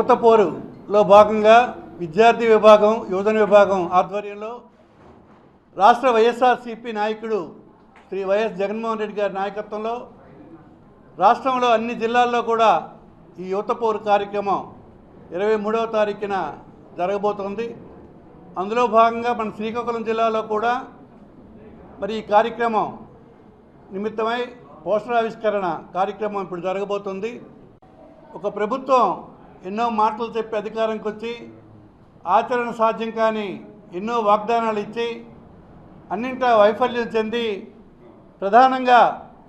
యువత పోరులో భాగంగా విద్యార్థి విభాగం యువజన విభాగం ఆధ్వర్యంలో రాష్ట్ర వైఎస్ఆర్సీపీ నాయకుడు శ్రీ వైఎస్ జగన్మోహన్ రెడ్డి గారి నాయకత్వంలో రాష్ట్రంలో అన్ని జిల్లాల్లో కూడా ఈ యువత పోరు కార్యక్రమం ఇరవై మూడవ తారీఖున జరగబోతోంది. అందులో భాగంగా మన శ్రీకాకుళం జిల్లాలో కూడా మరి ఈ కార్యక్రమం నిమిత్తమై పోస్టర్ ఆవిష్కరణ కార్యక్రమం ఇప్పుడు జరగబోతుంది. ఒక ప్రభుత్వం ఎన్నో మాటలు చెప్పి అధికారంకి వచ్చి ఆచరణ సాధ్యం కాని ఎన్నో వాగ్దానాలు ఇచ్చి అన్నింటా వైఫల్యం చెంది ప్రధానంగా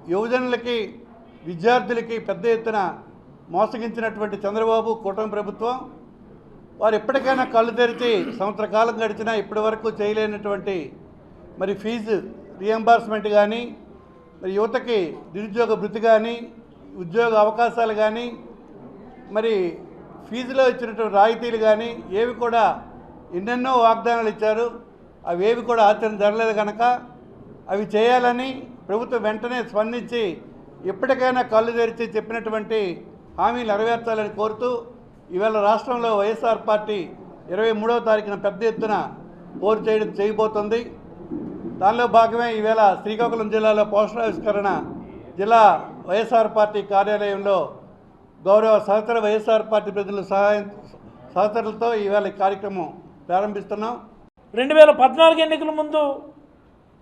యువజనులకి విద్యార్థులకి పెద్ద ఎత్తున మోసగించినటువంటి చంద్రబాబు కూటమి ప్రభుత్వం వారు ఎప్పటికైనా కళ్ళు తెరిచి సంవత్సర కాలం గడిచినా ఇప్పటి వరకు చేయలేనటువంటి మరి ఫీజు రియంబర్స్మెంట్ కానీ మరి యువతకి నిరుద్యోగ భృతి కానీ ఉద్యోగ అవకాశాలు కానీ మరి ఫీజులో ఇచ్చినటువంటి రాయితీలు కానీ ఏవి కూడా ఎన్నెన్నో వాగ్దానాలు ఇచ్చారు. అవి ఏవి కూడా ఆచరణ జరగలేదు కనుక అవి చేయాలని ప్రభుత్వం వెంటనే స్పందించి ఎప్పటికైనా కళ్ళు తెరిచి చెప్పినటువంటి హామీలు నెరవేర్చాలని కోరుతూ ఈవేళ రాష్ట్రంలో వైఎస్ఆర్ పార్టీ ఇరవై మూడవ తారీఖున పెద్ద ఎత్తున పోరు చేయడం చేయబోతుంది. దానిలో భాగమే ఈవేళ శ్రీకాకుళం జిల్లాలో పోషణావిష్కరణ ఆవిష్కరణ జిల్లా వైఎస్ఆర్ పార్టీ కార్యాలయంలో గౌరవ సహచర వైఎస్ఆర్ పార్టీ ప్రజల సహాయం సహచరులతో ఈవేళ ఈ కార్యక్రమం ప్రారంభిస్తున్నాం. రెండు వేల పద్నాలుగు ఎన్నికల ముందు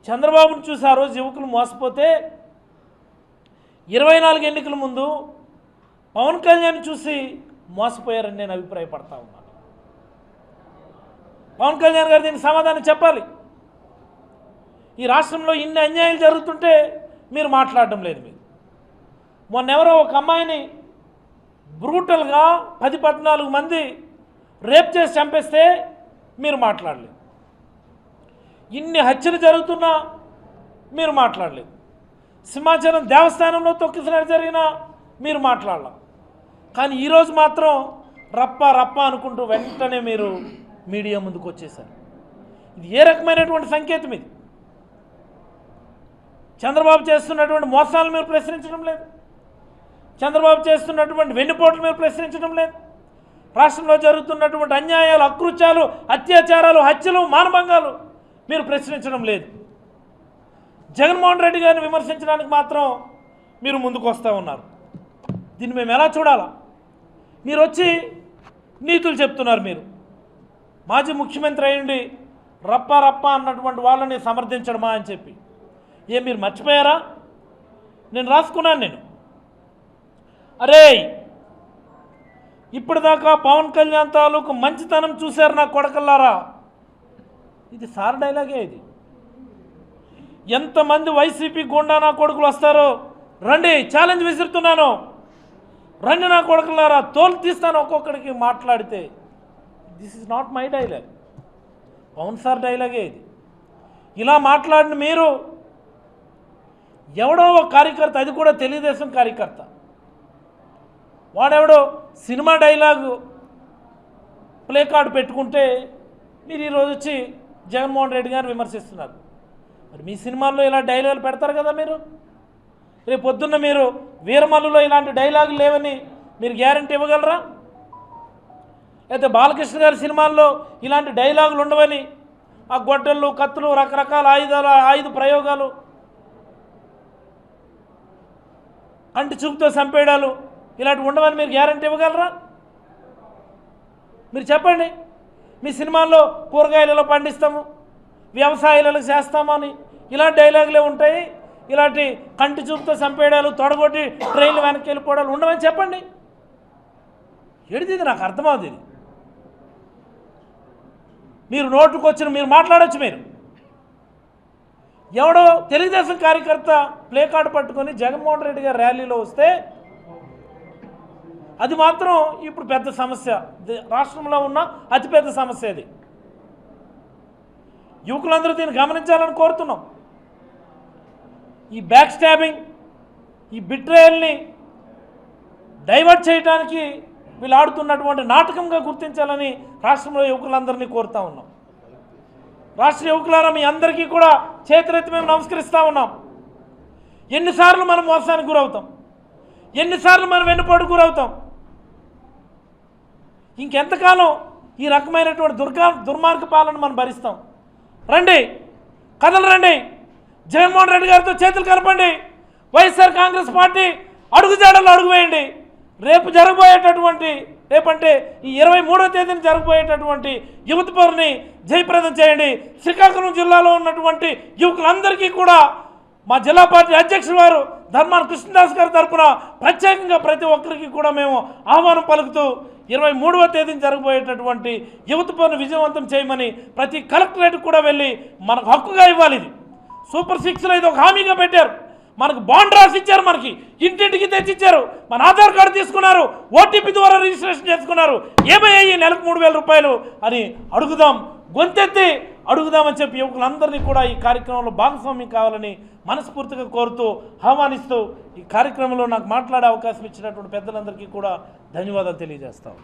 చంద్రబాబును చూసి ఆ రోజు యువకులు మోసపోతే ఇరవై నాలుగు ఎన్నికల ముందు పవన్ కళ్యాణ్ చూసి మోసపోయారని నేను అభిప్రాయపడతా ఉన్నాను. పవన్ కళ్యాణ్ గారు దీనికి సమాధానం చెప్పాలి. ఈ రాష్ట్రంలో ఇన్ని అన్యాయాలు జరుగుతుంటే మీరు మాట్లాడడం లేదు మీరు. మొన్న ఎవరో ఒక అమ్మాయిని బ్రూటల్గా పది పద్నాలుగు మంది రేప్ చేసి చంపేస్తే మీరు మాట్లాడలేదు. ఇన్ని హత్యలు జరుగుతున్నా మీరు మాట్లాడలేదు. సింహాచలం దేవస్థానంలో తొక్కిసలాట జరిగినా మీరు మాట్లాడలేం. కానీ ఈరోజు మాత్రం రప్ప రప్ప అనుకుంటూ వెంటనే మీరు మీడియా ముందుకు వచ్చేసారు. ఇది ఏ రకమైనటువంటి సంకేతం ఇది? చంద్రబాబు చేస్తున్నటువంటి మోసాలు మీరు ప్రశ్నించడం లేదు. చంద్రబాబు చేస్తున్నటువంటి వెన్నుపోట్ల మీరు ప్రశ్నించడం లేదు. రాష్ట్రంలో జరుగుతున్నటువంటి అన్యాయాలు అకృత్యాలు అత్యాచారాలు హత్యలు మానభంగాలు మీరు ప్రశ్నించడం లేదు. జగన్మోహన్ రెడ్డి గారిని విమర్శించడానికి మాత్రం మీరు ముందుకు వస్తూ ఉన్నారు. దీన్ని మేము ఎలా చూడాలా? మీరు వచ్చి నీతులు చెప్తున్నారు మీరు. మాజీ ముఖ్యమంత్రి అయ్యండి రప్ప రప్ప అన్నటువంటి వాళ్ళని సమర్థించడమా అని చెప్పి. ఏ మీరు మర్చిపోయారా? నేను రాసుకున్నాను నేను. అరే ఇప్పటిదాకా పవన్ కళ్యాణ్ తాలూకు మంచితనం చూశారు నా కొడకల్లారా? ఇది సార్ డైలాగే ఇది. ఎంతమంది వైసీపీ గుండా నా కొడుకులు వస్తారో? రండి ఛాలెంజ్ విసురుతున్నాను. రండి నా కొడుకులారా తోలు తీస్తాను ఒక్కొక్కడికి మాట్లాడితే. This is not my dialogue Pawan sir డైలాగే ఇది. ఇలా మాట్లాడిన మీరు ఎవడో ఒక కార్యకర్త అది కూడా తెలుగుదేశం కార్యకర్త. వాడెవడో సినిమా డైలాగు ప్లే కార్డు పెట్టుకుంటే మీరు ఈరోజు వచ్చి జగన్మోహన్ రెడ్డి గారిని విమర్శిస్తున్నారు. మరి మీ సినిమాల్లో ఇలా డైలాగులు పెడతారు కదా మీరు? రేపు పొద్దున్న మీరు వీరమల్లులో ఇలాంటి డైలాగులు లేవని మీరు గ్యారంటీ ఇవ్వగలరా? అయితే బాలకృష్ణ గారి సినిమాల్లో ఇలాంటి డైలాగులు ఉండవని ఆ గొడ్డళ్ళు కత్తులు రకరకాల ఆయుధాలు ఆయుధ ప్రయోగాలు అంటి చూపుతో చంపేయడాలు ఇలాంటివి ఉండవని మీరు గ్యారంటీ ఇవ్వగలరా? మీరు చెప్పండి. మీ సినిమాల్లో కూరగాయలలో పండిస్తాము వ్యవసాయాలలో చేస్తామని ఇలాంటి డైలాగులే ఉంటాయి. ఇలాంటి కంటి చూపుతో చంపేయడాలు తొడగొట్టి ట్రైన్లు వెనక్కి వెళ్ళిపోవడాలు ఉండవని చెప్పండి. ఏడిది నాకు అర్థమవుతుంది ఇది. మీరు నోటుకు వచ్చిన మీరు మాట్లాడవచ్చు మీరు. ఎవడో తెలుగుదేశం కార్యకర్త ప్లే కార్డు పట్టుకొని జగన్మోహన్ రెడ్డి గారు ర్యాలీలో వస్తే అది మాత్రం ఇప్పుడు పెద్ద సమస్య. రాష్ట్రంలో ఉన్న అతిపెద్ద సమస్య అది యువకులందరూ దీన్ని గమనించాలని కోరుతున్నాం. ఈ బ్యాక్ స్టాబింగ్ ఈ బిట్రేయల్ని డైవర్ట్ చేయడానికి వీళ్ళు ఆడుతున్నటువంటి నాటకంగా గుర్తించాలని రాష్ట్రంలో యువకులందరినీ కోరుతా ఉన్నాం. రాష్ట్ర యువకులారా మీ అందరికీ కూడా చేతులెత్తి మేము నమస్కరిస్తూ ఉన్నాం. ఎన్నిసార్లు మనం మోసానికి గురవుతాం. ఎన్నిసార్లు మనం వెన్నుపోటు గురవుతాం. ఇంకెంతకాలం ఈ రకమైనటువంటి దుర్గా దుర్మార్గ పాలన మనం భరిస్తాం? రండి కథలు రండి. జగన్మోహన్ రెడ్డి గారితో చేతులు కలపండి. వైఎస్ఆర్ కాంగ్రెస్ పార్టీ అడుగుజాడల్లో అడుగువేయండి. రేపు జరగబోయేటటువంటి రేపంటే ఈ ఇరవై మూడో తేదీన జరగబోయేటటువంటి యువత పౌరుని జయప్రదం చేయండి. శ్రీకాకుళం జిల్లాలో ఉన్నటువంటి యువకులందరికీ కూడా మా జిల్లా పార్టీ అధ్యక్షుడు వారు ధర్మాన కృష్ణదాస్ గారి తరపున ప్రత్యేకంగా ప్రతి ఒక్కరికి కూడా మేము ఆహ్వానం పలుకుతూ ఇరవై మూడవ తేదీన జరగబోయేటటువంటి యువత పనులు విజయవంతం చేయమని ప్రతి కలెక్టరేట్కి కూడా వెళ్ళి మనకు హక్కుగా ఇవ్వాలి ఇది. సూపర్ సిక్స్లో ఇది ఒక హామీగా పెట్టారు. మనకు బాండ్ రాసి ఇచ్చారు మనకి. ఇంటింటికి తెచ్చిచ్చారు. మన ఆధార్ కార్డు తీసుకున్నారు. ఓటీపీ ద్వారా రిజిస్ట్రేషన్ చేసుకున్నారు. ఏమయ్యాయి నెలకు మూడు వేల రూపాయలు అని అడుగుదాం. గొంతెత్తి అడుగుదామని చెప్పి యువకులందరినీ కూడా ఈ కార్యక్రమంలో భాగస్వామ్యం కావాలని మనస్ఫూర్తిగా కోరుతూ ఆహ్వానిస్తూ ఈ కార్యక్రమంలో నాకు మాట్లాడే అవకాశం ఇచ్చినటువంటి పెద్దలందరికీ కూడా ధన్యవాదాలు తెలియజేస్తాం